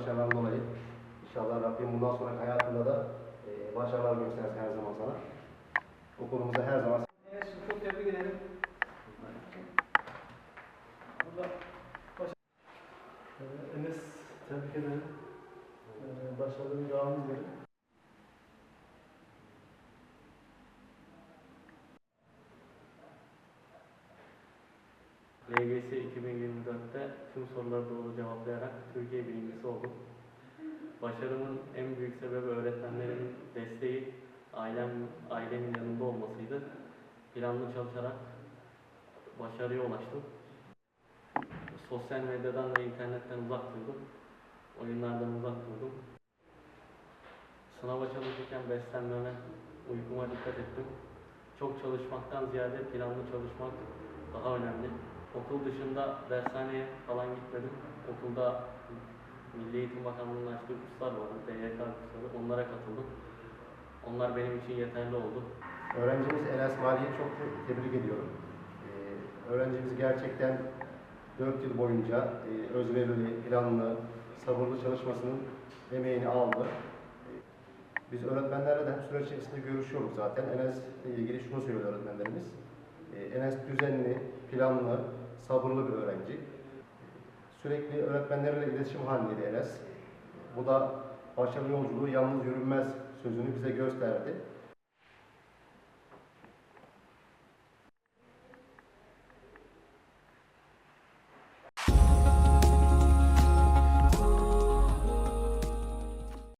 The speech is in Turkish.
başarılarından dolayı. İnşallah Rabbim bundan sonraki hayatında da e, başarılar göstersin her zaman sana. Okulumuza her zaman Evet, çok tebrik ederim. Allah Ee, Enes tebrik ederim. Ee, Başarılı bir devam dilerim. LGS 2024'te tüm soruları doğru cevaplayarak Türkiye birincisi oldum. Başarımın en büyük sebebi öğretmenlerimin desteği, ailem, ailemin yanında olmasıydı. Planlı çalışarak başarıya ulaştım. Sosyal medyadan ve internetten uzak durdum. Oyunlardan uzak durdum. Sınava çalışırken beslenmeme, uykuma dikkat ettim. Çok çalışmaktan ziyade planlı çalışmak daha önemli. Okul dışında dershaneye falan gitmedim. Okulda Milli Eğitim Bakanlığı'nın açtığı kurslar vardı, DYK kursları. Onlara katıldım. Onlar benim için yeterli oldu. Öğrencimiz Enes Mali'yi çok te- tebrik ediyorum. Ee, öğrencimiz gerçekten 4 yıl boyunca e, özverili, planlı, sabırlı çalışmasının emeğini aldı. Ee, Biz öğretmenlerle de süreç içerisinde görüşüyoruz zaten. Enes ile ilgili şunu söylüyor öğretmenlerimiz. Ee, Enes düzenli, planlı, sabırlı bir öğrenci. Sürekli öğretmenlerle iletişim halindeydi Enes. Bu da başarılı yolculuğu yalnız yürünmez sözünü bize gösterdi.